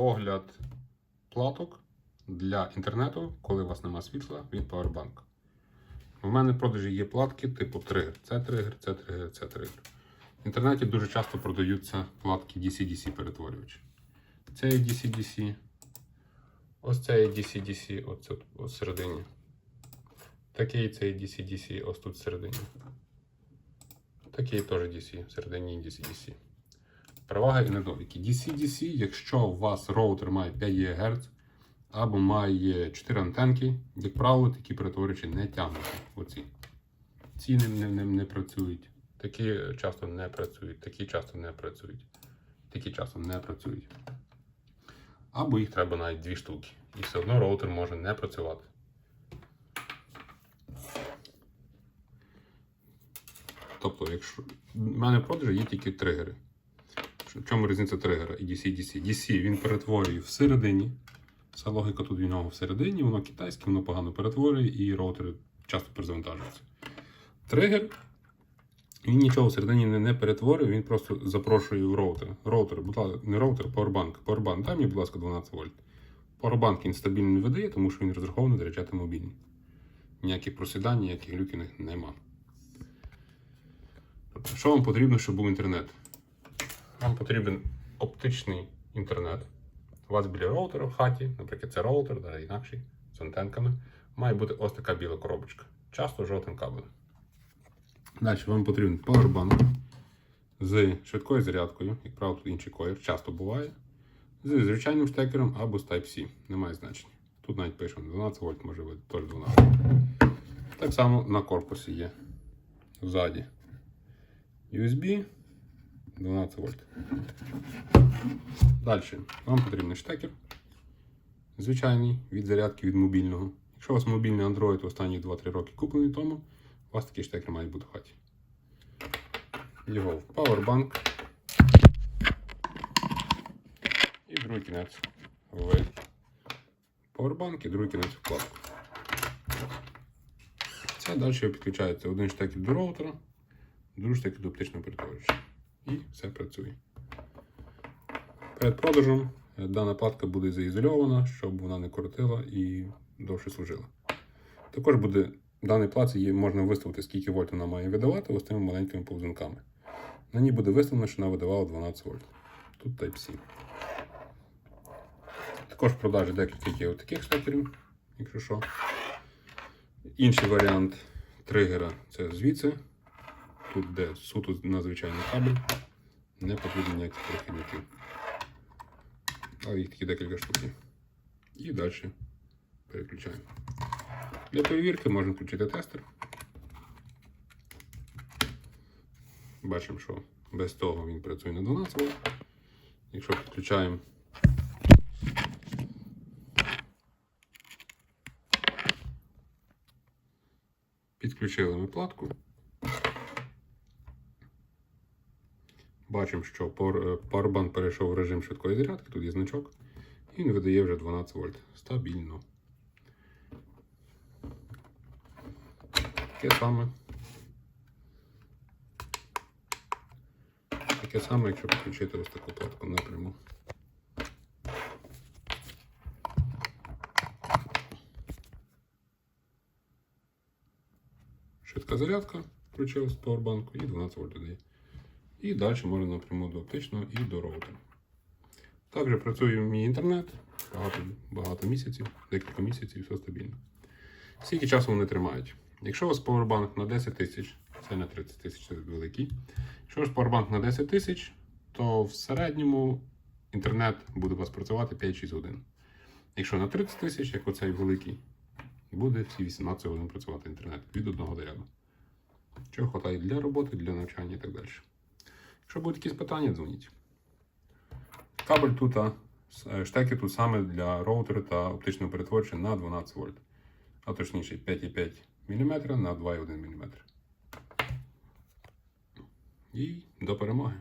огляд платок для інтернету, коли у вас нема світла від Powerbank. У мене в продажі є платки типу тригер. Це тригер, це тригер, це тригер. В інтернеті дуже часто продаються платки DC-DC перетворювачі. Це є DC-DC. Ось це є DC-DC, ось ось всередині. Такий це є DC-DC, ось тут всередині. Такий теж DC, всередині DC-DC. Переваги і недоліки. DC-DC, якщо у вас роутер має 5 ГГц або має 4 антенки, як правило, такі перетворювачі не тягнуть. Оці. Ці не, не, не, не працюють. Такі часто не працюють, такі часто не працюють. Такі часто не працюють. Або їх треба навіть дві штуки. І все одно роутер може не працювати. Тобто, якщо в мене в продажі є тільки тригери. В чому різниця тригера і DC-DC? DC він перетворює всередині. Вся логіка тут у нього всередині, воно китайське, воно погано перетворює і роутери часто перезавантажуються. Тригер він нічого всередині не, не перетворює, він просто запрошує в роутер. Роутер, будь ласка, не роутер, Powerbank. Powerbank, дай мені, будь ласка, 12 вольт. Powerbank він стабільно не видає, тому що він розрахований заряджати мобільні. Ніяких просідань, ніяких глюків нема. Що вам потрібно, щоб був інтернет? Вам потрібен оптичний інтернет. У вас біля роутера в хаті, наприклад, це роутер, да, інакший, з антенками, має бути ось така біла коробочка. Часто жовтим кабелем. Далі вам потрібен powerbank з швидкою зарядкою, як правило, тут інший колір, часто буває. З звичайним штекером або з Type-C. Немає значення. Тут навіть пишемо 12 вольт, може бути теж 12. Так само на корпусі є. Ззаді. USB 12 вольт. Далі. Вам потрібен штекер. Звичайний від зарядки від мобільного. Якщо у вас мобільний Android останні 2-3 роки куплений тому, у вас такий штекер має бути в хаті. Його в Powerbank. І другий кінець в Powerbank і другий кінець в платку. Це далі підключається один штекер до роутера, другий штекер до оптичного перетворювача. І все працює. Перед продажем е, дана платка буде заізольована, щоб вона не коротила і довше служила. Також буде в даній платці можна виставити, скільки вольт вона має видавати ось тими маленькими повзунками. На ній буде виставлено, що вона видавала 12 вольт. Тут Type-C. Також в продажі декілька є таких штекерів, якщо що. Інший варіант тригера це звідси. Тут де суто надзвичайний кабель. Не потрібно ніяких перехідників. Але їх такі декілька штук. І далі переключаємо. Для перевірки можна включити тестер. Бачимо, що без того він працює на 12 вольт. Якщо підключаємо Підключили ми платку. Бачимо, що пор- е, Powerbank перейшов в режим швидкої зарядки, тут є значок, і він видає вже 12 вольт. Стабільно. Таке саме. Таке саме, якщо підключити ось таку платку напряму. Швидка зарядка включилась з Powerbank і 12 вольт додає. І далі можна напряму до оптичного і до роутера. Також працює мій інтернет багато, багато місяців, декілька місяців, все стабільно. Скільки часу вони тримають? Якщо у вас Powerbank на 10 тисяч, це на 30 тисяч, це великий. Якщо у вас Powerbank на 10 тисяч, то в середньому інтернет буде у вас працювати 5-6 годин. Якщо на 30 тисяч, як оцей великий, буде всі 18 годин працювати інтернет від одного заряду. Чого вистачає для роботи, для навчання і так далі. Якщо будуть якісь питання, дзвоніть. Кабель тут, штеки тут саме для роутера та оптичного перетворча на 12 вольт. А точніше 5,5 мм на 2,1 мм. І до перемоги.